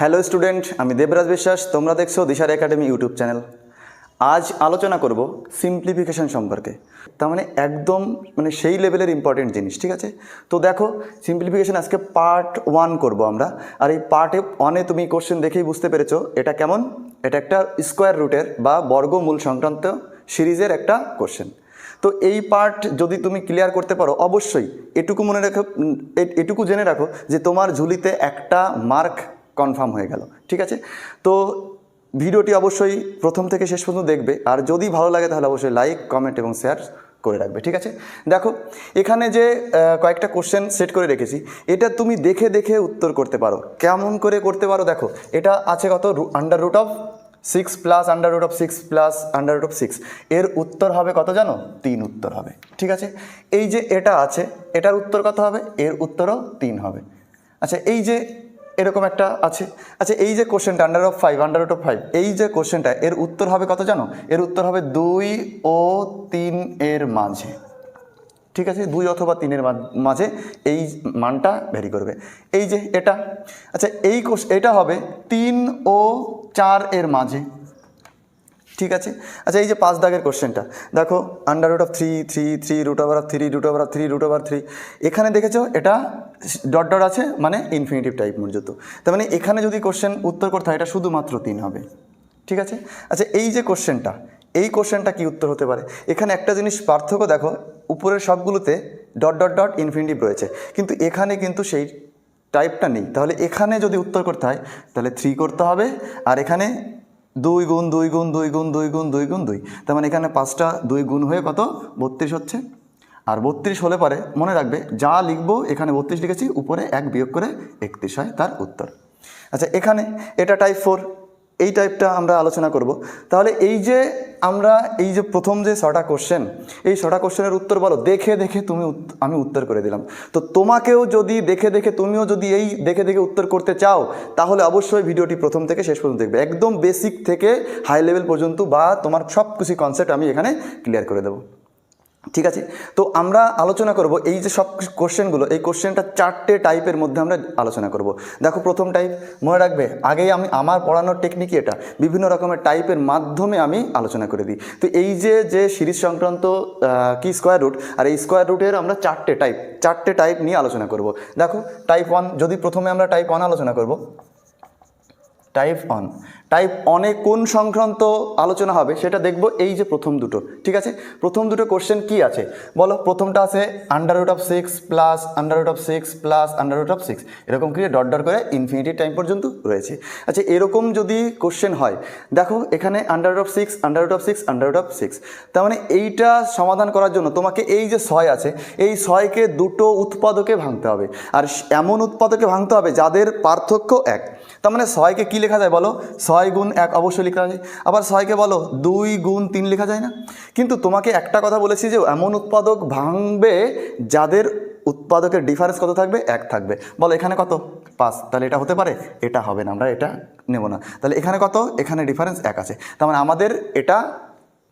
Hello student আমি দেবরাজ বিশ্বাস। তোমরা দেখছ দিশার একাডেমি ইউটিউব চ্যানেল। আজ আলোচনা করব সিম্পলিফিকেশন সম্পর্কে। তার মানে একদম মানে সেই লেভেলের ইম্পর্টেন্ট জিনিস, ঠিক আছে? তো দেখো সিম্পলিফিকেশন আজকে পার্ট ওয়ান করব আমরা। আর এই পার্টে ওয়ানে তুমি কোশ্চেন দেখেই বুঝতে পেরেছ এটা কেমন? এটা একটা স্কোয়ার রুটের বা বর্গমূল সংক্রান্ত সিরিজের একটা কোশ্চেন তো এই পার্ট যদি তুমি ক্লিয়ার করতে পারো, অবশ্যই এটুকু মনে রাখো, এটুকু জেনে রাখো যে তোমার ঝুলিতে একটা মার্ক কনফার্ম হয়ে গেল, ঠিক আছে? তো ভিডিওটি অবশ্যই প্রথম থেকে শেষ পর্যন্ত দেখবে, আর যদি ভালো লাগে তাহলে অবশ্যই লাইক কমেন্ট এবং শেয়ার করে রাখবে, ঠিক আছে? দেখো, এখানে যে কয়েকটা কোশ্চেন সেট করে রেখেছি, এটা তুমি দেখে দেখে উত্তর করতে পারো। কেমন করে করতে পারো দেখো, এটা আছে কত? Under root of six plus under root of six plus under root of six এর উত্তর হবে কত জানো? তিন উত্তর হবে, ঠিক আছে? এই যে এটা আছে, এটার উত্তর কত হবে? এর উত্তরও তিন হবে। আচ্ছা এই যে এরকম একটা আছে। আচ্ছা এই যে কোশ্চেনটা under of five under of five এই যে কোশ্চেনটা এর উত্তর হবে কত জানো? এর উত্তর হবে দুই ও তিন এর মাঝে। ঠিক আছে? দুই অথবা তিনের মাঝে এই মানটা ভ্যারি করবে। এই যে এটা আচ্ছা এই কোশ এটা হবে তিন ও চার এর মাঝে। ঠিক আছে? আচ্ছা এই যে পাঁচ দাগের কোশ্চেনটা। দেখো under root of three three three root over of three root over of three root over three এখানে দেখেছ, এটা ডট ডট আছে মানে ইনফিনিটিভ টাইপ পর্যন্ত তার মানে এখানে যদি কোশ্চেন উত্তর করতে হয়, এটা শুধুমাত্র তিন হবে। ঠিক আছে? আচ্ছা এই যে কোশ্চেনটা, এই কোশ্চেনটা কি উত্তর হতে পারে? এখানে একটা জিনিস পার্থক্য দেখো, উপরের সবগুলোতে ডট ডট ডট ইনফিনিটিভ রয়েছে। কিন্তু এখানে কিন্তু সেই টাইপটা নেই। তাহলে এখানে যদি উত্তর করতে হয়, তাহলে থ্রি করতে হবে, আর এখানে দুই গুণ দুই গুণ দুই গুণ দুই গুণ দুই গুণ দুই। তার মানে এখানে পাঁচটা দুই গুণ হয়ে কত? বত্রিশ হচ্ছে। আর বত্রিশ হলে পরে মনে রাখবে, যা লিখব এখানে বত্রিশ লিখেছি, উপরে এক বিয়োগ করে একত্রিশ হয় তার উত্তর। আচ্ছা এখানে এটা টাইপ ফোর এই টাইপটা আমরা আলোচনা করব। তাহলে এই যে আমরা এই যে প্রথম যে ছটা কোশ্চেন এই ছটা কোশ্চেনের উত্তর বলো, দেখে দেখে তুমি আমি উত্তর করে দিলাম। তো তোমাকেও যদি দেখে দেখে, তুমিও যদি এই দেখে দেখে উত্তর করতে চাও, তাহলে অবশ্যই ভিডিওটি প্রথম থেকে শেষ পর্যন্ত দেখবে। একদম বেসিক থেকে হাই লেভেল পর্যন্ত বা তোমার সব কিছু কনসেপ্ট আমি এখানে ক্লিয়ার করে দেবো। ঠিক আছে? তো আমরা আলোচনা করব এই যে সব কোশ্চেনগুলো, এই কোশ্চেনটা চারটে টাইপের মধ্যে আমরা আলোচনা করব। দেখো প্রথম টাইপ, মনে রাখবে, আগেই আমি আমার পড়ানোর টেকনিকই এটা, বিভিন্ন রকমের টাইপের মাধ্যমে আমি আলোচনা করে দিই। তো এই যে যে সিরিজ সংক্রান্ত কি স্কোয়ার রুট আর এই স্কোয়ার রুটের আমরা চারটে টাইপ চারটে টাইপ নিয়ে আলোচনা করব। দেখো টাইপ ওয়ান যদি প্রথমে আমরা টাইপ ওয়ান আলোচনা করব টাইপ অন টাইপ অনে কোন সংক্রান্ত আলোচনা হবে সেটা দেখব এই যে প্রথম দুটো, ঠিক আছে? প্রথম দুটো কোশ্চেন কি আছে? বলো, প্রথমটা আছে under root of six plus under root of six plus under root of six এরকম করে ডট ডট করে ইনফিনিটি টাইম পর্যন্ত রয়েছে। আচ্ছা এরকম যদি কোশ্চেন হয়, দেখো এখানে under root of six under root of six under root of six তার মানে এইটা সমাধান করার জন্য তোমাকে এই যে ছয় আছে, এই ছয়কে দুটো উৎপাদকে ভাঙতে হবে। আর এমন উৎপাদকে ভাঙতে হবে যাদের পার্থক্য এক। তার মানে ছয়কে কী লেখা যায় বলো? ছয় গুণ এক অবশ্যই লেখা যায়। আবার ছয়কে বলো, দুই গুণ তিন লেখা যায় না? কিন্তু তোমাকে একটা কথা বলেছি যে এমন উৎপাদক ভাঙবে যাদের উৎপাদকের ডিফারেন্স কত থাকবে? এক থাকবে। বলো, এখানে কত? পাঁচ। তাহলে এটা হতে পারে? এটা হবে না, আমরা এটা নেব না। তাহলে এখানে কত? এখানে ডিফারেন্স এক আছে। তার মানে আমাদের এটা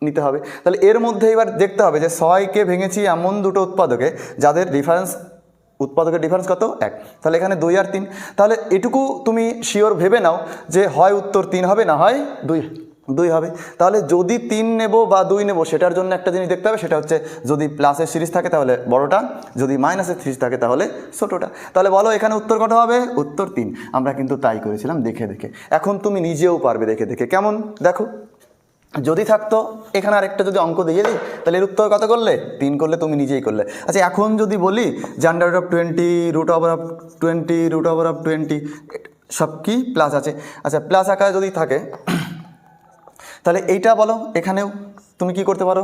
নিতে হবে। তাহলে এর মধ্যে এবার দেখতে হবে যে ছয়কে ভেঙেছি এমন দুটো উৎপাদকে যাদের ডিফারেন্স উৎপাদকের ডিফারেন্স কত? এক। তাহলে এখানে দুই আর তিন। তাহলে এটুকু তুমি শিওর ভেবে নাও যে হয় উত্তর তিন হবে না হয় দুই। দুই হবে। তাহলে যদি তিন নেব বা দুই নেব, সেটার জন্য একটা জিনিস দেখতে হবে, সেটা হচ্ছে যদি প্লাসের সিরিজ থাকে তাহলে বড়টা, যদি মাইনাসের সিরিজ থাকে তাহলে ছোটোটা। তাহলে বলো এখানে উত্তর কত হবে? উত্তর তিন। আমরা কিন্তু তাই করেছিলাম, দেখে দেখে। এখন তুমি নিজেও পারবে দেখে দেখে। কেমন? দেখো। যদি থাকতো, এখানে আরেকটা যদি অঙ্ক দিয়ে দিই, তাহলে এর উত্তর কত করলে? তিন করলে তুমি নিজেই করলে। আচ্ছা এখন যদি বলি যে under of twenty root over of twenty root over of twenty সব কি প্লাস আছে? আচ্ছা প্লাস আকারে যদি থাকে, তাহলে এইটা বলো, এখানেও তুমি কি করতে পারো?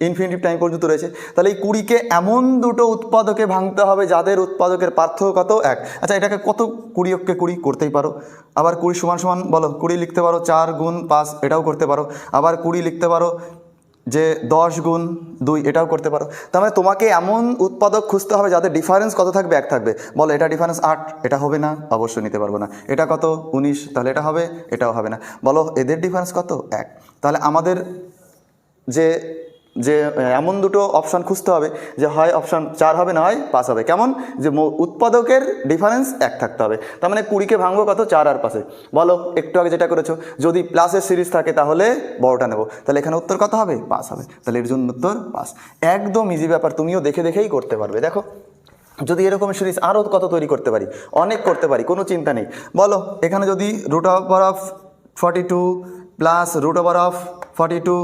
ইনফিনিটিভ টাইম পর্যন্ত রয়েছে। তাহলে এই কুড়িকে এমন দুটো উৎপাদকে ভাঙতে হবে, যাদের উৎপাদকের পার্থক্য কত এক। আচ্ছা এটাকে কত কুড়ি অক্ষে কুড়ি করতেই পারো। আবার কুড়ি সমান সমান বলো, কুড়ি লিখতে পারো চার গুণ পাঁচ, এটাও করতে পারো। আবার কুড়ি লিখতে পারো যে দশ গুণ দুই, এটাও করতে পারো। তার মানে তোমাকে এমন উৎপাদক খুঁজতে হবে যাদের ডিফারেন্স কত থাকবে? এক থাকবে। বলো, এটা ডিফারেন্স আট, এটা হবে না, অবশ্যই নিতে পারব না। এটা কত? উনিশ, তাহলে এটা হবে, এটাও হবে না। বলো, এদের ডিফারেন্স কত? এক। তাহলে আমাদের যে যে এমন দুটো অপশান খুঁজতে হবে যে হয় অপশান চার হবে না হয় পাঁচ হবে। কেমন? যে উৎপাদকের ডিফারেন্স এক থাকতে হবে। তার মানে কুড়িকে ভাঙবো কত? চার আর পাশে বলো, একটু আগে যেটা করেছ, যদি প্লাসের সিরিজ থাকে তাহলে বড়টা নেব। তাহলে এখানে উত্তর কত হবে? পাস হবে। তাহলে এর জন্য উত্তর পাস একদম ইজি ব্যাপার, তুমিও দেখে দেখেই করতে পারবে। দেখো, যদি এরকম সিরিজ আরও কত তৈরি করতে পারি, অনেক করতে পারি, কোনো চিন্তা নেই। বলো, এখানে যদি root over of forty two plus root over of forty two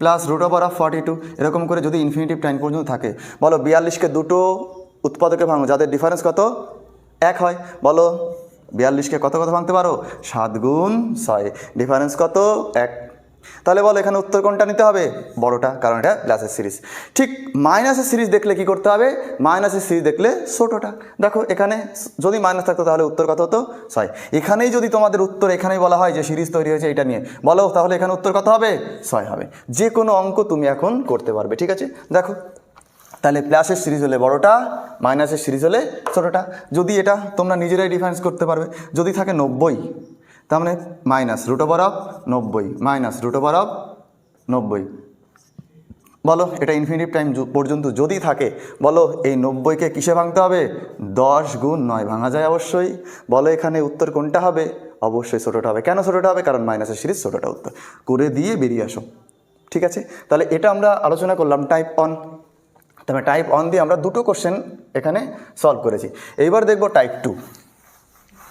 plus root over of forty two এরকম করে যদি ইনফিনিটিভ টাইম পর্যন্ত থাকে, বলো বিয়াল্লিশকে দুটো উৎপাদকে ভাঙো, যাদের ডিফারেন্স কত? এক হয়। বলো বিয়াল্লিশকে কত কত ভাঙতে পারো? সাত গুণ ছয়। ডিফারেন্স কত? এক। তাহলে বলো এখানে উত্তর কোনটা নিতে হবে? বড়টা, কারণ এটা প্লাসের সিরিজ ঠিক মাইনাসের সিরিজ দেখলে কি করতে হবে? মাইনাসের সিরিজ দেখলে ছোটোটা। দেখো, এখানে যদি মাইনাস থাকতো তাহলে উত্তর কত হতো? ছয়। এখানেই যদি তোমাদের উত্তর এখানেই বলা হয় যে সিরিজ তৈরি হয়েছে এটা নিয়ে, বলো তাহলে এখানে উত্তর কত হবে? ছয় হবে। যে কোনো অঙ্ক তুমি এখন করতে পারবে, ঠিক আছে? দেখো, তাহলে প্লাসের সিরিজ হলে বড়টা মাইনাসের সিরিজ হলে ছোটোটা। যদি এটা তোমরা নিজেরাই ডিফারেন্স করতে পারবে, যদি থাকে নব্বই তার মানে মাইনাস রুট ওভার অফ নব্বই মাইনাস রুট ওভার অফ নব্বই। বলো, এটা ইনফিনিটিভ টাইম পর্যন্ত যদি থাকে, বলো, এই নব্বইকে কিসে ভাঙতে হবে? দশ গুণ নয় ভাঙা যায় অবশ্যই। বলো, এখানে উত্তর কোনটা হবে? অবশ্যই ছোটোটা হবে। কেন ছোটোটা হবে? কারণ মাইনাসের সিরিজ ছোটোটা উত্তর। করে দিয়ে বেরিয়ে আসো। ঠিক আছে? তাহলে এটা আমরা আলোচনা করলাম টাইপ অন তবে টাইপ অন দিয়ে আমরা দুটো কোশ্চেন এখানে সলভ করেছি। এইবার দেখব টাইপ টু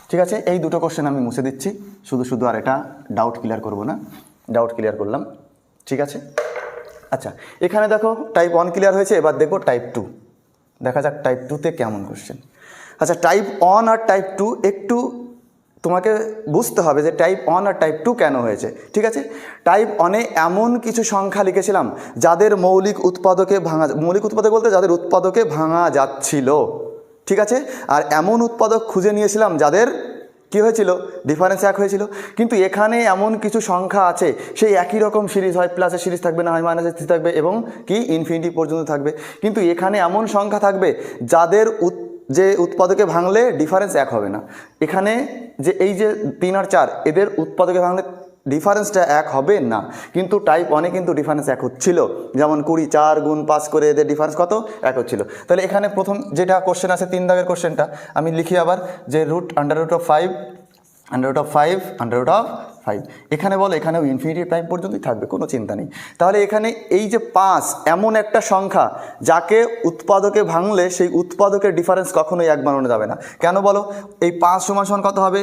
ঠিক আছে? এই দুটো কোশ্চেন আমি মুছে দিচ্ছি। শুধু শুধু আর এটা ডাউট ক্লিয়ার করব না। ডাউট ক্লিয়ার করলাম। ঠিক আছে? আচ্ছা এখানে দেখো টাইপ ওয়ান ক্লিয়ার হয়েছে, এবার দেখব টাইপ টু দেখা যাক টাইপ টুতে কেমন কোশ্চেন আচ্ছা টাইপ ওয়ান আর টাইপ টু একটু তোমাকে বুঝতে হবে যে টাইপ ওয়ান আর টাইপ টু কেন হয়েছে। ঠিক আছে? টাইপ ওয়ানে এমন কিছু সংখ্যা লিখেছিলাম, যাদের মৌলিক উৎপাদকে ভাঙা, মৌলিক উৎপাদক বলতে যাদের উৎপাদকে ভাঙা যাচ্ছিল। ঠিক আছে? আর এমন উৎপাদক খুঁজে নিয়েছিলাম যাদের কি হয়েছিল? ডিফারেন্স এক হয়েছিল। কিন্তু এখানে এমন কিছু সংখ্যা আছে, সেই একই রকম সিরিজ হয় প্লাসের সিরিজ থাকবে না হয় মাইনাসের সিরিজ থাকবে এবং কি? ইনফিনিটি পর্যন্ত থাকবে। কিন্তু এখানে এমন সংখ্যা থাকবে যাদের যে উৎপাদকে ভাঙলে ডিফারেন্স এক হবে না। এখানে যে এই যে তিন আর চার, এদের উৎপাদকে ভাঙলে ডিফারেন্সটা এক হবে না। কিন্তু টাইপ ওয়ানে কিন্তু ডিফারেন্স এক হচ্ছিল। যেমন কুড়ি, চার গুণ পাস করে এদের ডিফারেন্স কত? এক হচ্ছিল। তাহলে এখানে প্রথম যেটা কোশ্চেন আছে, তিন দাগের কোশ্চেনটা আমি লিখি আবার যে root under root of five under root of five under root of five এখানে বলো, এখানেও ইনফিনিটি টাইম পর্যন্তই থাকবে, কোনো চিন্তা নেই। তাহলে এখানে এই যে পাঁচ, এমন একটা সংখ্যা যাকে উৎপাদকে ভাঙলে সেই উৎপাদকের ডিফারেন্স কখনোই এক বানানো যাবে না। কেন বলো? এই পাঁচ সমান সমান কত হবে?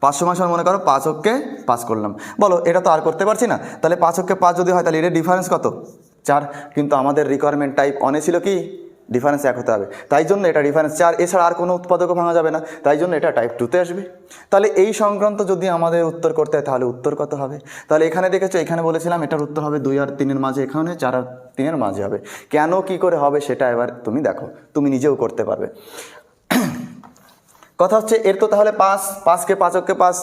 পাঁচশো মাস মনে করো পাঁচ অক্ষে পাস করলাম। বলো, এটা তো আর করতে পারছি না। তাহলে পাঁচ অক্ষে পাঁচ যদি হয়, তাহলে এটা ডিফারেন্স কত? চার, কিন্তু আমাদের রিকোয়ারমেন্ট টাইপ অনে ছিল কি? ডিফারেন্স এক হতে হবে। তাই জন্য এটা ডিফারেন্স চার। এছাড়া আর কোনো উৎপাদকও ভাঙা যাবে না। তাই জন্য এটা টাইপ টুতে আসবে। তাহলে এই সংক্রান্ত যদি আমাদের উত্তর করতে হয়, তাহলে উত্তর কত হবে? তাহলে এখানে দেখেছ, এখানে বলেছিলাম এটার উত্তর হবে দুই আর তিনের মাঝে এখানে, চার আর তিনের মাঝে হবে। কেন কি করে হবে, সেটা এবার তুমি দেখো। তুমি নিজেও করতে পারবে। কথা হচ্ছে, এর তো তাহলে পাঁচ, পাঁচকে পাঁচককে পাঁচ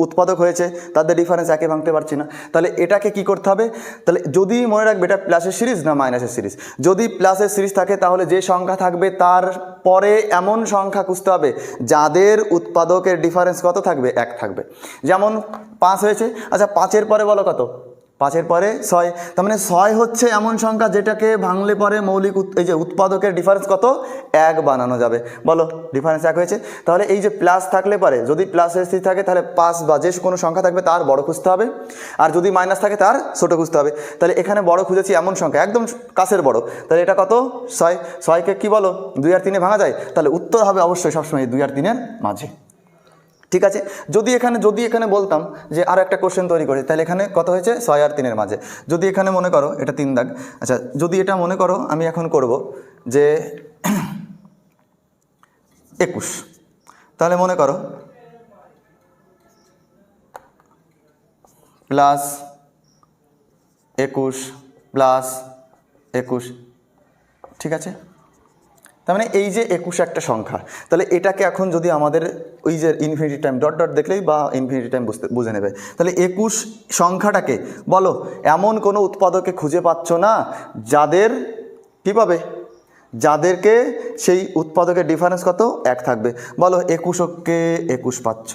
উৎপাদক হয়েছে, তাদের ডিফারেন্স একে ভাঙতে পারছি না। তাহলে এটাকে কি করতে হবে? তাহলে যদি মনে রাখবে, এটা প্লাসের সিরিজ না মাইনাসের সিরিজ যদি প্লাসের সিরিজ থাকে, তাহলে যে সংখ্যা থাকবে, তার পরে এমন সংখ্যা খুঁজতে হবে, যাদের উৎপাদকের ডিফারেন্স কত থাকবে? এক থাকবে। যেমন পাঁচ হয়েছে আচ্ছা পাঁচের পরে বলো কত? পাঁচের পরে ছয়। তার মানে ছয় হচ্ছে এমন সংখ্যা যেটাকে ভাঙলে পরে মৌলিক এই যে উৎপাদকের ডিফারেন্স কত? এক বানানো যাবে। বলো ডিফারেন্স এক হয়েছে? তাহলে এই যে প্লাস থাকলে পারে, যদি প্লাস স্থিতি থাকে, তাহলে পাঁচ বা যে কোনো সংখ্যা থাকবে তার বড় খুঁজতে হবে। আর যদি মাইনাস থাকে, তার ছোট খুঁজতে হবে। তাহলে এখানে বড় খুঁজেছি এমন সংখ্যা, একদম কাছের বড়। তাহলে এটা কত? ছয়। ছয়কে কি বলো? দুই আর তিনে ভাঙা যায়? তাহলে উত্তর হবে অবশ্যই সবসময় দুই আর তিনের মাঝে। ঠিক আছে? যদি এখানে যদি এখানে বলতাম যে আর একটা কোশ্চেন তৈরি করি, তাহলে এখানে কত হয়েছে? ছয় আর তিনের মাঝে। যদি এখানে মনে করো, এটা তিন দাগ। আচ্ছা যদি এটা মনে করো, আমি এখন করব যে একুশ। তাহলে মনে করো প্লাস একুশ প্লাস একুশ। ঠিক আছে? তার মানে এই যে একুশ একটা সংখ্যা, তাহলে এটাকে এখন যদি আমাদের ওই যে ইনফিনিটি টাইম ডট ডট দেখলেই বা ইনফিনিটি টাইম বুঝতে, বুঝে নেবে। তাহলে একুশ সংখ্যাটাকে, বলো, এমন কোনো উৎপাদকে খুঁজে পাচ্ছ না যাদের কী পাবে? যাদেরকে সেই উৎপাদকের ডিফারেন্স কত? এক থাকবে। বলো, একুশকে একুশ পাচ্ছ,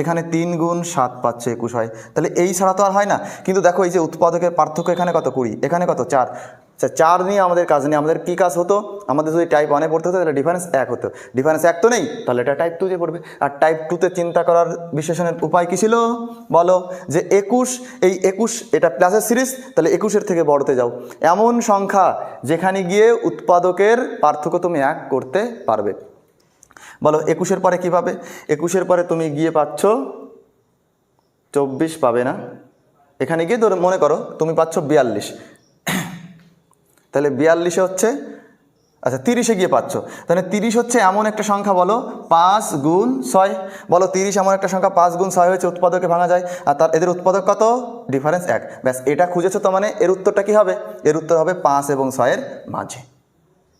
এখানে তিন গুণ সাত পাচ্ছে, একুশ হয়। তাহলে এই ছাড়া তো আর হয় না। কিন্তু দেখো, এই যে উৎপাদকের পার্থক্য এখানে কত? কুড়ি, এখানে কত? চার। আচ্ছা চার নিয়ে আমাদের কাজ নেই। আমাদের কী কাজ হতো? আমাদের যদি টাইপ ওয়ানে পড়তে হতো, তাহলে ডিফারেন্স এক হতো। ডিফারেন্স এক তো নেই? তাহলে এটা টাইপ টু টুতে পড়বে। আর টাইপ টুতে চিন্তা করার বিশ্লেষণের উপায় কী ছিল? বলো যে একুশ, এই একুশ, এটা প্লাসের সিরিজ তাহলে একুশের থেকে বড়তে যাও। এমন সংখ্যা যেখানে গিয়ে উৎপাদকের পার্থক্য তুমি এক করতে পারবে। বলো, একুশের পরে কী পাবে? একুশের পরে তুমি গিয়ে পাচ্ছ চব্বিশ পাবে না। এখানে গিয়ে ধরে, মনে করো, তুমি পাচ্ছ বিয়াল্লিশ। তাহলে বিয়াল্লিশে হচ্ছে আচ্ছা তিরিশে গিয়ে পাচ্ছ। তাহলে তিরিশ হচ্ছে এমন একটা সংখ্যা বলো, পাঁচ গুণ ছয়। বলো, তিরিশ এমন একটা সংখ্যা, পাঁচ গুণ ছয় হয়েছে, উৎপাদকে ভাঙা যায়। আর তার, এদের উৎপাদক কত? ডিফারেন্স এক। ব্যাস, এটা খুঁজেছো তো মানে এর উত্তরটা কি হবে? এর উত্তর হবে পাঁচ এবং ছয়ের মাঝে।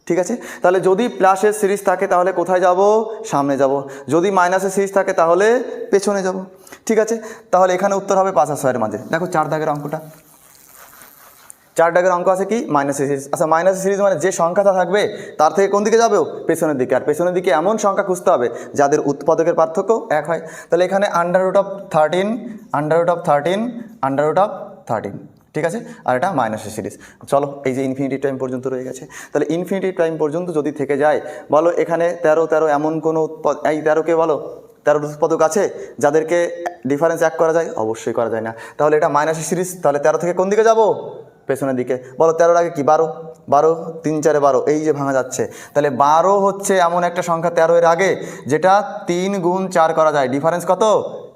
ঠিক আছে? তাহলে যদি প্লাসের সিরিজ থাকে, তাহলে কোথায় যাব? সামনে যাব। যদি মাইনাসের সিরিজ থাকে, তাহলে পেছনে যাব। ঠিক আছে? তাহলে এখানে উত্তর হবে পাঁচ আর ছয়ের মাঝে। দেখো চার দাগের অঙ্কটা। চার দাগের অঙ্ক আছে কি? মাইনাসের সিরিজ আচ্ছা মাইনাসের সিরিজ মানে যে সংখ্যাটা থাকবে, তার থেকে কোন দিকে যাবেও? পেছনের দিকে। আর পেছনের দিকে এমন সংখ্যা খুঁজতে হবে, যাদের উৎপাদকের পার্থক্য এক হয়। তাহলে এখানে under root of thirteen under root of thirteen under root of thirteen ঠিক আছে? আর এটা মাইনাসের সিরিজ চলো, এই যে ইনফিনিটি টাইম পর্যন্ত রয়ে গেছে। তাহলে ইনফিনিটি টাইম পর্যন্ত যদি থেকে যায়, বলো এখানে তেরো তেরো এমন কোনো উৎপাদ এই তেরোকে বলো। তেরো উৎপাদক আছে, যাদেরকে ডিফারেন্স এক করা যায়, অবশ্যই করা যায় না। তাহলে এটা মাইনাসের সিরিজ তাহলে তেরো থেকে কোন দিকে যাব? পেছনের দিকে। বলো, তেরোর আগে কি? বারো। বারো, তিন, চারে বারো। এই যে ভাঙা যাচ্ছে। তাহলে বারো হচ্ছে এমন একটা সংখ্যা তেরো এর আগে, যেটা তিন গুণ চার করা যায়। ডিফারেন্স কত?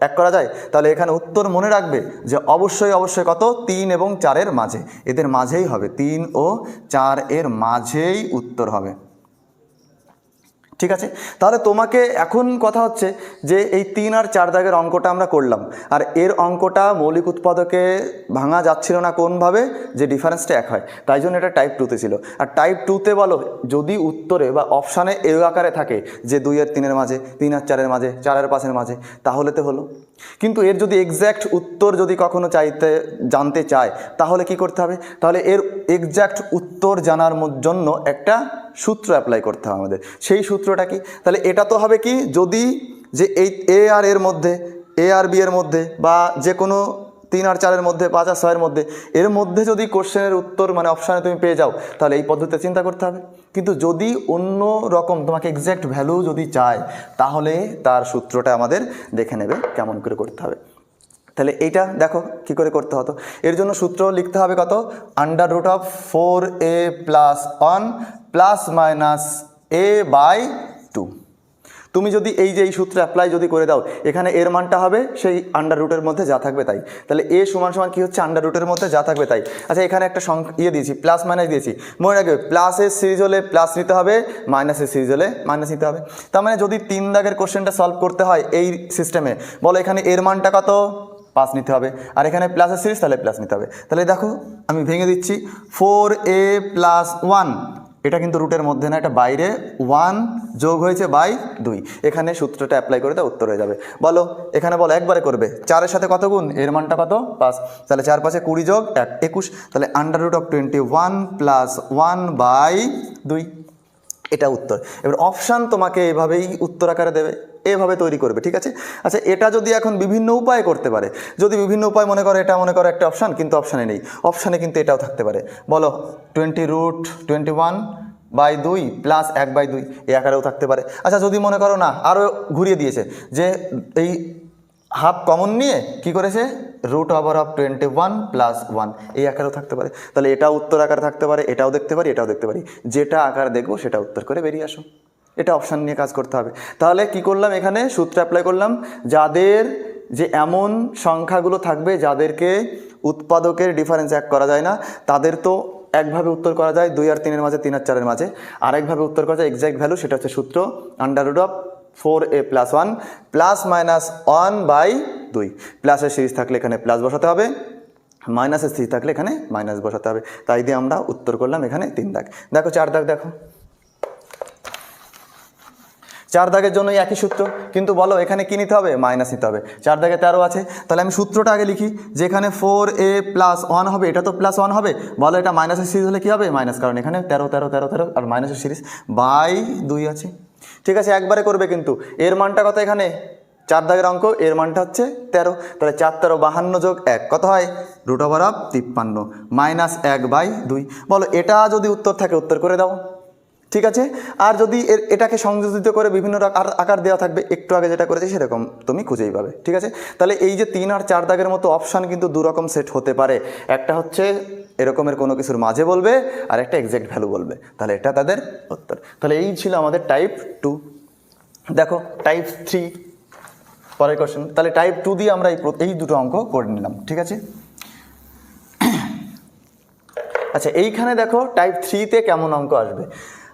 এক করা যায়। তাহলে এখানে উত্তর মনে রাখবে যে অবশ্যই অবশ্যই কত? তিন এবং চারের মাঝে। এদের মাঝেই হবে। তিন ও চার এর মাঝেই উত্তর হবে। ঠিক আছে? তাহলে তোমাকে এখন কথা হচ্ছে যে এই তিন আর চার দাগের অঙ্কটা আমরা করলাম। আর এর অঙ্কটা মৌলিক উৎপাদকে ভাঙা যাচ্ছিল না কোনভাবে? যে ডিফারেন্সটা এক হয়। তাই জন্য এটা টাইপ টুতে ছিল। আর টাইপ টুতে বলো, যদি উত্তরে বা অপশানে এ আকারে থাকে যে দুই আর তিনের মাঝে, তিন আর চারের মাঝে, চারের পাঁচের মাঝে, তাহলে তো হলো কিন্তু এর যদি এক্স্যাক্ট উত্তর যদি কখনো চাইতে, জানতে চায়, তাহলে কি করতে হবে? তাহলে এর এক্স্যাক্ট উত্তর জানার জন্য একটা সূত্র অ্যাপ্লাই করতে হবে আমাদের। সেই সূত্রটা কি? তাহলে এটা তো হবে কি? যদি যে এই এ আর এর মধ্যে এ আর বি এর মধ্যে বা যে কোনো তিন আর চারের মধ্যে, পাঁচ আর ছয়ের মধ্যে, এর মধ্যে যদি কোশ্চেনের উত্তর মানে অপশানে তুমি পেয়ে যাও, তাহলে এই পদ্ধতিতে চিন্তা করতে হবে। কিন্তু যদি অন্য রকম তোমাকে এক্স্যাক্ট ভ্যালু যদি চায়, তাহলে তার সূত্রটা আমাদের দেখে নেবে কেমন করে করতে হবে। তাহলে এইটা দেখো কি করে করতে হতো। এর জন্য সূত্র লিখতে হবে কত? Under root of four A plus one plus minus A by two তুমি যদি এই যে এই সূত্রে অ্যাপ্লাই যদি করে দাও, এখানে এর মানটা হবে সেই আন্ডার রুটের মধ্যে যা থাকবে তাই। তাহলে এ সমান সমান কী হচ্ছে? আন্ডার রুটের মধ্যে যা থাকবে তাই। আচ্ছা এখানে একটা সংখ্যা ইয়ে দিয়েছি প্লাস মাইনাস দিয়েছি। মনে রাখবে প্লাসের সিরিজ হলে প্লাস নিতে হবে মাইনাসের সিরিজ হলে মাইনাস নিতে হবে। তার মানে যদি তিন দাগের কোশ্চেনটা সলভ করতে হয় এই সিস্টেমে বলো এখানে এর মানটা কত? পাস নিতে হবে। আর এখানে প্লাসের সিরিজ তাহলে প্লাস নিতে হবে। তাহলে দেখো, আমি ভেঙে দিচ্ছি। ফোর এ প্লাস ওয়ান এটা কিন্তু রুটের মধ্যে না, এটা বাইরে ওয়ান যোগ হয়েছে বাই দুই। এখানে সূত্রটা অ্যাপ্লাই করে দাও, উত্তর হয়ে যাবে। বলো, এখানে বলো একবারে করবে। চারের সাথে কত গুণ? এর মানটা কত? পাঁচ। তাহলে চার পাশে কুড়ি যোগ এক, একুশ। তাহলে under root of twenty one plus one by দুই। এটা উত্তর। এবার অপশান তোমাকে এভাবেই উত্তর আকারে দেবে। এভাবে তৈরি করবে, ঠিক আছে? আচ্ছা এটা যদি এখন বিভিন্ন উপায়ে করতে পারে, যদি বিভিন্ন উপায় মনে করো এটা মনে করো একটা অপশান কিন্তু অপশানে নেই। অপশানে কিন্তু এটাও থাকতে পারে। বলো twenty root twenty one by দুই প্লাস এক বাই দুই, এই আকারেও থাকতে পারে। আচ্ছা যদি মনে করো না আরও ঘুরিয়ে দিয়েছে, যে এই হাফ কমন নিয়ে কি করেছে? Root over of twenty one plus one এই আকারেও থাকতে পারে। তাহলে এটা উত্তর আকারে থাকতে পারে, এটাও দেখতে পারি, এটাও দেখতে পারি। যেটা আকার দেখব, সেটা উত্তর করে বেরিয়ে আসো। এটা অপশান নিয়ে কাজ করতে হবে। তাহলে কি করলাম এখানে? সূত্র অ্যাপ্লাই করলাম, যাদের যে এমন সংখ্যাগুলো থাকবে যাদেরকে উৎপাদকের ডিফারেন্স এক করা যায় না, তাদের তো একভাবে উত্তর করা যায় দুই আর তিনের মাঝে, তিন আর চারের মাঝে। আরেকভাবে উত্তর করা যায় এক্স্যাক্ট ভ্যালু সেটা হচ্ছে সূত্র under root of four A plus one plus minus one by দুই। প্লাসের সিরিজ থাকলে এখানে প্লাস বসাতে হবে মাইনাসের সিরিজ থাকলে এখানে মাইনাস বসাতে হবে। তাই দিয়ে আমরা উত্তর করলাম এখানে তিন দাগ। দেখো, চার দাগ দেখো। চার দাগের জন্যই একই সূত্র। কিন্তু বলো, এখানে কী নিতে হবে? মাইনাস নিতে হবে। চার দাগে তেরো আছে। তাহলে আমি সূত্রটা আগে লিখি, যেখানে ফোর এ প্লাস ওয়ান হবে, এটা তো প্লাস ওয়ান হবে। বলো, এটা মাইনাসের সিরিজ হলে কী হবে? মাইনাস কারণ এখানে তেরো তেরো তেরো তেরো, আর মাইনাসের সিরিজ বাই দুই আছে। ঠিক আছে, একবারে করবে কিন্তু। এর মানটা কত এখানে? চার দাগের অঙ্ক, এর মানটা হচ্ছে তেরো। তাহলে চার, তেরো, বাহান্ন যোগ এক, কত হয়? রুট ওভার অফ তিপ্পান্ন। মাইনাস এক বাই দুই। বলো, এটা যদি উত্তর থাকে, উত্তর করে দাও। ঠিক আছে? আর যদি এটাকে সংযোজিত করে বিভিন্ন আকার- দেওয়া থাকবে, একটু আগে যেটা করেছি সেরকম তুমি খুঁজেই পাবে, ঠিক আছে? তাহলে এই যে তিন আর চার দাগের মতো অপশান কিন্তু দু রকম সেট হতে পারে। একটা হচ্ছে এরকমের কোনো কিছুর মাঝে বলবে, আর একটা এক্স্যাক্ট ভ্যালু বলবে। তাহলে এটা তাদের উত্তর। তাহলে এই ছিল আমাদের টাইপ টু দেখো টাইপ থ্রি পরের কোশ্চেন তাহলে টাইপ টু দিয়ে আমরা এই দুটো অঙ্ক করে নিলাম, ঠিক আছে? আচ্ছা এইখানে দেখো টাইপ থ্রিতে কেমন অঙ্ক আসবে?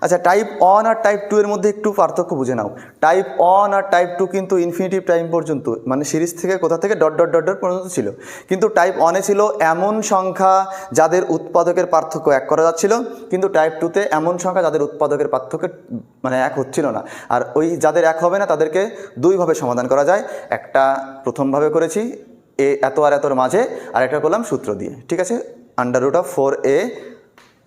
আচ্ছা টাইপ অন আর টাইপ টু এর মধ্যে একটু পার্থক্য বুঝে নাও। টাইপ অন আর টাইপ টু কিন্তু ইনফিনিটিভ টাইম পর্যন্ত মানে সিরিজ থেকে কোথা থেকে ডট ডট ডট ডট পর্যন্ত ছিল। কিন্তু টাইপ অনে ছিল এমন সংখ্যা যাদের উৎপাদকের পার্থক্য এক করা যাচ্ছিল, কিন্তু টাইপ টুতে এমন সংখ্যা যাদের উৎপাদকের পার্থক্য মানে এক হচ্ছিল না। আর ওই যাদের এক হবে না, তাদেরকে দুইভাবে সমাধান করা যায়। একটা প্রথমভাবে করেছি, এ এত আর এতর মাঝে, আর একটা করলাম সূত্র দিয়ে। ঠিক আছে? Under root of four A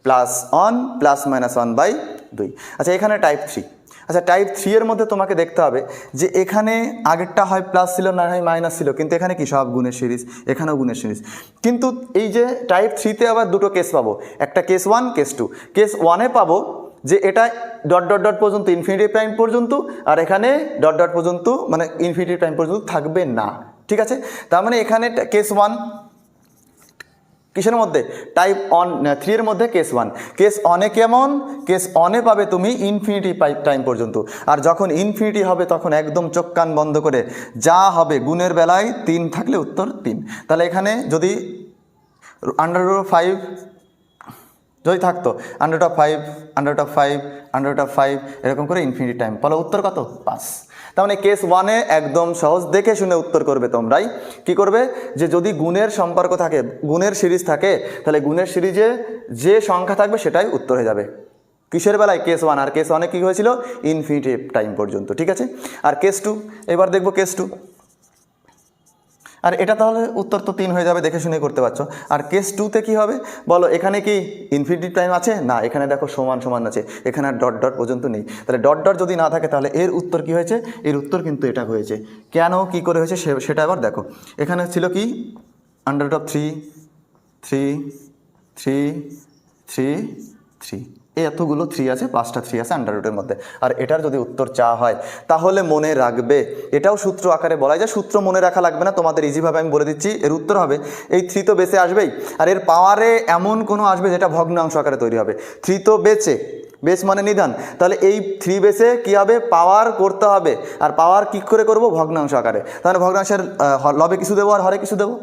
plus one plus minus one by দুই। আচ্ছা এখানে টাইপ থ্রি আচ্ছা টাইপ থ্রি এর মধ্যে তোমাকে দেখতে হবে যে এখানে আগেরটা হয় প্লাস ছিল, না হয় মাইনাস ছিল। কিন্তু এখানে কি? সব গুণের সিরিজ। এখানেও গুণের সিরিজ। কিন্তু এই যে টাইপ থ্রিতে আবার দুটো কেস পাবো। একটা case one case two case ওয়ানে পাবো যে এটা ডট ডট ডট পর্যন্ত ইনফিনিটি টাইম পর্যন্ত আর এখানে ডট ডট পর্যন্ত মানে ইনফিনিটি টাইম পর্যন্ত থাকবে না। ঠিক আছে? তার মানে এখানে কেস ওয়ান কিসের মধ্যে? টাইপ অন থ্রি এর মধ্যে কেস ওয়ান কেস অনে কেমন? কেস অনে পাবে তুমি ইনফিনিটি টাইম পর্যন্ত। আর যখন ইনফিনিটি হবে, তখন একদম চোখ কান বন্ধ করে যা হবে গুণের বেলায় তিন থাকলে উত্তর তিন। তাহলে এখানে যদি আন্ডার ফাইভ যদি থাকতো under of five under of five under of five এরকম করে ইনফিনিটি টাইম বলো উত্তর কত? পাঁচ। মানে কেস ওয়ানে একদম সহজ দেখে শুনে উত্তর করবে তোমরাই। কি করবে? যে যদি গুণের সম্পর্ক থাকে, গুণের সিরিজ থাকে, তাহলে গুণের সিরিজে যে সংখ্যা থাকবে সেটাই উত্তর হয়ে যাবে। কিসের বেলায় কেস ওয়ান আর কেস ওয়ানে কী হয়েছিল? ইনফিনিটিভ টাইম পর্যন্ত, ঠিক আছে? আর কেস টু এবার দেখব কেস টু আর এটা তাহলে উত্তর তো তিন হয়ে যাবে, দেখে শুনে করতে পারছ। আর কেস টুতে কি হবে? বলো, এখানে কি ইনফিনিটি টাইম আছে? না, এখানে দেখো সমান সমান আছে। এখানে আর ডট ডট পর্যন্ত নেই। তাহলে ডট ডট যদি না থাকে, তাহলে এর উত্তর কি হয়েছে? এর উত্তর কিন্তু এটা হয়েছে। কেন, কি করে হয়েছে সেটা আবার দেখো। এখানে ছিল কি? Under of three three three three three এতগুলো থ্রি আছে, পাঁচটা থ্রি আছে আন্ডার রুটের মধ্যে। আর এটার যদি উত্তর চা হয়, তাহলে মনে রাখবে, এটাও সূত্র আকারে বলা যায়, সূত্র মনে রাখা লাগবে না, তোমাদের ইজিভাবে আমি বলে দিচ্ছি, এর উত্তর হবে, এই থ্রি তো বেসে আসবেই, আর এর পাওয়ারে এমন কোনো আসবে যেটা ভগ্নাংশ আকারে তৈরি হবে। থ্রি তো বেচে বেস মানে নিধান তাহলে এই থ্রি বেসে কী হবে? পাওয়ার করতে হবে, আর পাওয়ার কী করে করব? ভগ্নাংশ আকারে। তাহলে ভগ্নাংশের লবে কিছু দেবো, আর হরে কিছু দেবো?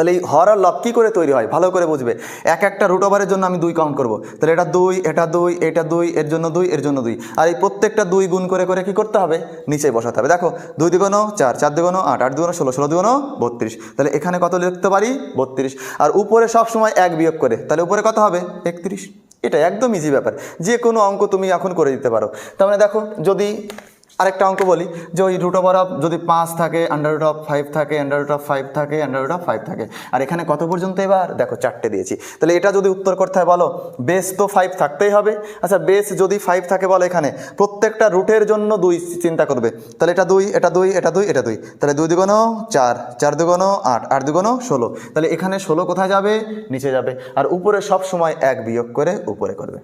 তাহলে এই হর আর লব কী করে তৈরি হয়? ভালো করে বুঝবে। এক একটা রুট ওভারের জন্য আমি দুই কাউন্ট করব। তাহলে এটা দুই এটা দুই এটা দুই, এর জন্য দুই, এর জন্য দুই। আর এই প্রত্যেকটা দুই গুণ করে করে কি করতে হবে? নিচে বসাতে হবে। দেখো, দুই দুগুণো চার চার দুগুণো আট আট দুগুণো ষোলো ষোলো দুগুণো বত্রিশ। তাহলে এখানে কত লিখতে পারি? বত্রিশ। আর উপরে সব সময় এক বিয়োগ করে, তাহলে উপরে কত হবে? একত্রিশ। এটা একদম ইজি ব্যাপার। যে কোনো অঙ্ক তুমি এখন করে দিতে পারো। তার মানে দেখো, যদি আরেকটা অঙ্ক বলি, যে ওই রুট ওভার অফ যদি পাঁচ থাকে আন্ডার রুট অফ ফাইভ থাকে আন্ডার রুট অফ ফাইভ থাকে আন্ডার রুট অফ ফাইভ থাকে। আর এখানে কত পর্যন্ত এবার? দেখো, চারটে দিয়েছি। তাহলে এটা যদি উত্তর করতে হয়, বলো বেস তো ফাইভ থাকতেই হবে। আচ্ছা বেস যদি ফাইভ থাকে, বলো এখানে, প্রত্যেকটা রুটের জন্য দুই চিন্তা করবে। তাহলে এটা দুই এটা দুই এটা দুই এটা দুই। তাহলে দুই দুগুণ চার চার দুগুণ আট আট দুগুণ ষোলো। তাহলে এখানে ষোলো কোথায় যাবে? নিচে যাবে। আর উপরে সব সময় এক বিয়োগ করে উপরে করবে।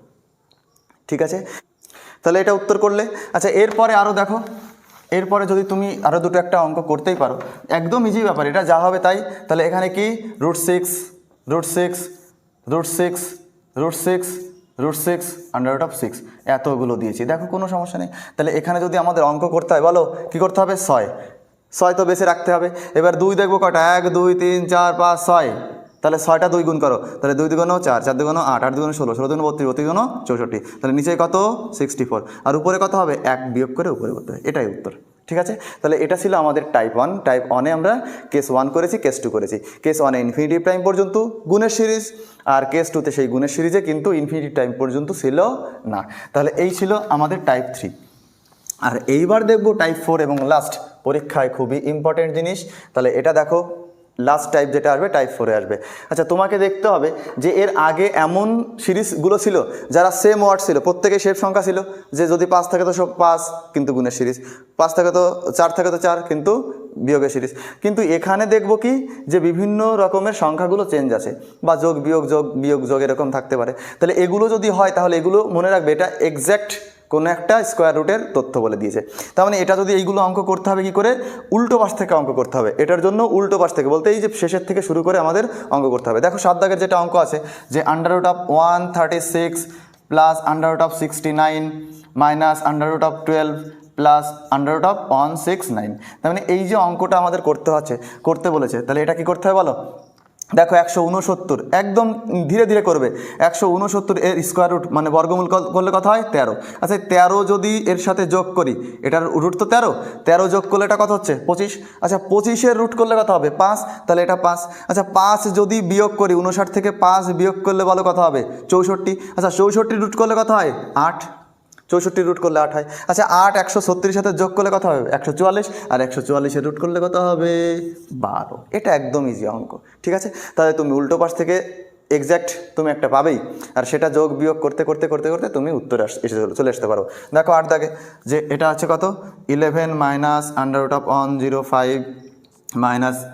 ঠিক আছে? তাহলে এটা উত্তর করলে। আচ্ছা এরপরে আরও দেখো। এরপরে যদি তুমি আরও দুটো একটা অঙ্ক করতেই পারো, একদম ইজি ব্যাপার, এটা যা হবে তাই। তাহলে এখানে কি? Root six root six root six root six root six under root of six এতগুলো দিয়েছি, দেখো কোনো সমস্যা নেই। তাহলে এখানে যদি আমাদের অঙ্ক করতে হয়, বলো, কী করতে হবে? ছয়। ছয় তো বেশি রাখতে হবে। এবার দুই দেখব কটা এক, দুই, তিন, চার, পাঁচ, ছয়। তাহলে ছয়টা দুই গুণ করো, তাহলে দুই দুগুণ চার চার দুগুণ আট আট দুগুণ ষোলো ষোলো দুগুণ বত্রিশ বত্রিশ গুণ চৌষট্টি, তাহলে নিচে কত? সিক্সটি ফোর আর উপরে কত হবে? এক বিয়োগ করে উপরে করতে হবে, এটাই উত্তর, ঠিক আছে? তাহলে এটা ছিল আমাদের টাইপ ওয়ান টাইপ ওয়ানে আমরা কেস ওয়ান করেছি কেস টু করেছি। কেস ওয়ানে ইনফিনিটি টাইম পর্যন্ত গুণের সিরিজ, আর কেস টুতে সেই গুণের সিরিজে কিন্তু ইনফিনিটি টাইম পর্যন্ত ছিল না। তাহলে এই ছিল আমাদের টাইপ থ্রি আর এইবার দেখব টাইপ ফোর এবং লাস্ট পরীক্ষায় খুবই ইম্পর্টেন্ট জিনিস। তাহলে এটা দেখো লাস্ট টাইপ যেটা আসবে টাইপ ফোরে আসবে। আচ্ছা তোমাকে দেখতে হবে যে এর আগে এমন সিরিজগুলো ছিল যারা সেম ওয়ার্ড ছিল প্রত্যেকে শেপ সংখ্যা ছিল। যে যদি পাঁচ থাকে তো সব পাঁচ, কিন্তু গুণের সিরিজ। পাঁচ থাকে তো চার, থাকে তো চার, কিন্তু বিয়োগের সিরিজ। কিন্তু এখানে দেখব কি যে বিভিন্ন রকমের সংখ্যাগুলো চেঞ্জ আছে। বা যোগ, বিয়োগ যোগ বিয়োগ, যোগ এরকম থাকতে পারে। তাহলে এগুলো যদি হয়, তাহলে এগুলো মনে রাখবে এটা এক্স্যাক্ট কোনো একটা স্কোয়ার রুটের তথ্য বলে দিয়েছে। তার মানে এটা যদি এইগুলো অঙ্ক করতে হবে কি করে? উল্টো পাশ থেকে অঙ্ক করতে হবে। এটার জন্য উল্টো পাশ থেকে বলতে এই যে শেষের থেকে শুরু করে আমাদের অঙ্ক করতে হবে। দেখো সাত দাগের যেটা অঙ্ক আছে, যে under root of one thirty six plus under root of sixty nine minus under root of twelve plus under root of one six nine তার মানে এই যে অঙ্কটা আমাদের করতে হচ্ছে, করতে বলেছে, তাহলে এটা কি করতে হবে বলো? দেখো একশো উনসত্তর, একদম ধীরে ধীরে করবে। একশো উনসত্তর এর স্কোয়ার রুট মানে বর্গমূল করলে কত হয়? তেরো। আচ্ছা তেরো যদি এর সাথে যোগ করি, এটার রুট তো তেরো। তেরো যোগ করলে এটা কত হচ্ছে? পঁচিশ। আচ্ছা পঁচিশের রুট করলে কত হবে? পাঁচ। তাহলে এটা পাঁচ। আচ্ছা পাঁচ যদি বিয়োগ করি, উনষাট থেকে পাঁচ বিয়োগ করলে বলো কত হবে? চৌষট্টি। আচ্ছা চৌষট্টি রুট করলে কত হয়? আট। চৌষট্টি রুট করলে আট হয়। আচ্ছা আট একশো ছত্রিশ সাথে যোগ করলে কত হবে? একশো চুয়াল্লিশ আর একশো চুয়াল্লিশের রুট করলে কত হবে? বারো। এটা একদম ইজি অঙ্ক, ঠিক আছে? তাহলে তুমি উল্টো পাশ থেকে এক্স্যাক্ট তুমি একটা পাবেই, আর সেটা যোগ বিয়োগ করতে করতে করতে করতে তুমি উত্তরে এসে চলে- চলে আসতে পারো। দেখো আট দাগে, যে এটা আছে কত? Eleven minus under root of one zero five minus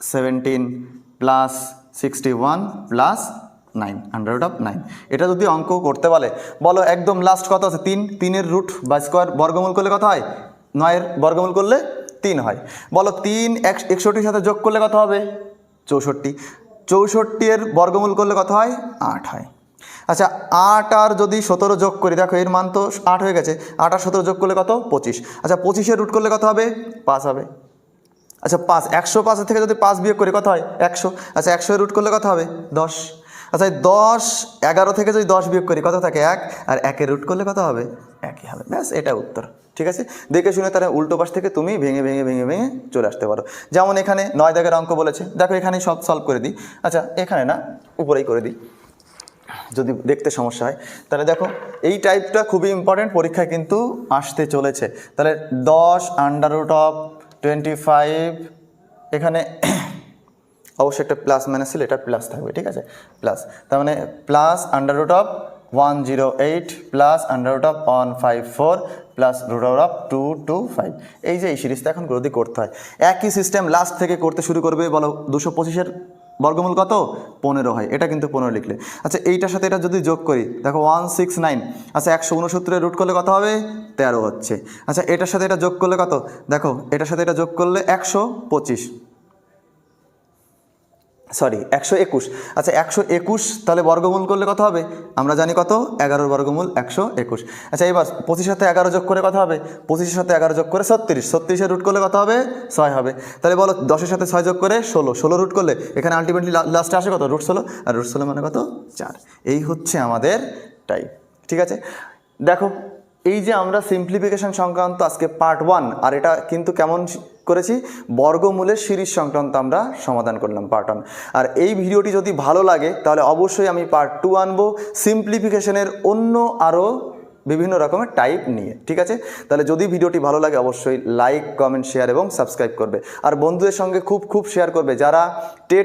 seventeen plus sixty one plus nine under root of nine এটা যদি অঙ্ক করতে বলে, বলো একদম লাস্ট কত আছে? তিন, তিনের রুট বা স্কোয়ার বর্গমূল করলে কত হয়? নয়ের বর্গমূল করলে তিন হয়। বলো তিন এক, একষট্টির সাথে যোগ করলে কত হবে? চৌষট্টি। চৌষট্টি এর বর্গমূল করলে কত হয়? আট হয়। আচ্ছা আট আর যদি সতেরো যোগ করি, দেখো এর মান তো আট হয়ে গেছে। আট আর সতেরো যোগ করলে কত? পঁচিশ। আচ্ছা পঁচিশের রুট করলে কত হবে? পাঁচ হবে। আচ্ছা পাঁচ। একশো পাঁচের থেকে যদি পাঁচ বিয়োগ করি, কত হয়? একশো। আচ্ছা একশো রুট করলে কত হবে? দশ। আচ্ছা দশ, এগারো থেকে যদি দশ বিয়োগ করি, কত থাকে? এক। আর একের রুট করলে কত হবে? একই হবে। ব্যাস, এটা উত্তর। ঠিক আছে? দেখে শুনে তারা উল্টো পাশ থেকে তুমি ভেঙে ভেঙে ভেঙে ভেঙে চলে আসতে পারো। যেমন এখানে নয় দাগের অঙ্ক বলেছে। দেখো, এখানে সব সলভ করে দিই। আচ্ছা এখানে না, উপরেই করে দিই। যদি দেখতে সমস্যা হয়। তাহলে দেখো, এই টাইপটা খুবই ইম্পর্টেন্ট পরীক্ষায় কিন্তু আসতে চলেছে। তাহলে দশ under root of twenty five এখানে অবশ্যই একটা প্লাস মাইনাস ছিল, এটা প্লাস থাকবে, ঠিক আছে? প্লাস তার মানে plus under root of one zero eight plus under root of one five four plus root of two two five এই যে এই সিরিজটা এখন যদি করতে হয়। একই সিস্টেম লাস্ট থেকে করতে শুরু করবে, বলো, দুশো পঁচিশের বর্গমূল কত? পনেরো হয়, এটা কিন্তু পনেরো লিখলে। আচ্ছা এইটার সাথে এটা যদি যোগ করি, দেখো ওয়ান সিক্স নাইন আচ্ছা একশো উনসত্তরের রুট করলে কত হবে? তেরো হচ্ছে। আচ্ছা এটার সাথে এটা যোগ করলে কত? দেখো, এটার সাথে এটা যোগ করলে একশো পঁচিশ। সরি, একশো একুশ। আচ্ছা একশো একুশ, তাহলে বর্গমূল করলে কত হবে? আমরা জানি কত? এগারোর বর্গমূল একশো একুশ। আচ্ছা এবার পঁচিশের সাথে এগারো যোগ করে কত হবে? পঁচিশের সাথে এগারো যোগ করে ছত্রিশ। ছত্রিশের রুট করলে কত হবে? ছয় হবে। তাহলে বলো, দশের সাথে ছয় যোগ করে ষোলো। ষোলো রুট করলে এখানে আলটিমেটলি লাস্টে আসে কত? রুট ষোলো। আর রুট ষোলো মানে কত? চার। এই হচ্ছে আমাদের টাইপ ঠিক আছে? দেখো এই যে আমরা সিম্পলিফিকেশন সংক্রান্ত আজকে পার্ট ওয়ান আর এটা কিন্তু কেমন করেছি? বর্গমূলের সিরিজ সংক্রান্ত আমরা সমাধান করলাম পার্ট ওয়ান আর এই ভিডিওটি যদি ভালো লাগে, তাহলে অবশ্যই আমি পার্ট টু আনব সিম্পলিফিকেশনের অন্য আরও বিভিন্ন রকমের টাইপ নিয়ে, ঠিক আছে? তাহলে যদি ভিডিওটি ভালো লাগে, অবশ্যই লাইক কমেন্ট শেয়ার এবং সাবস্ক্রাইব করবে। আর বন্ধুদের সঙ্গে খুব খুব শেয়ার করবে যারা টেট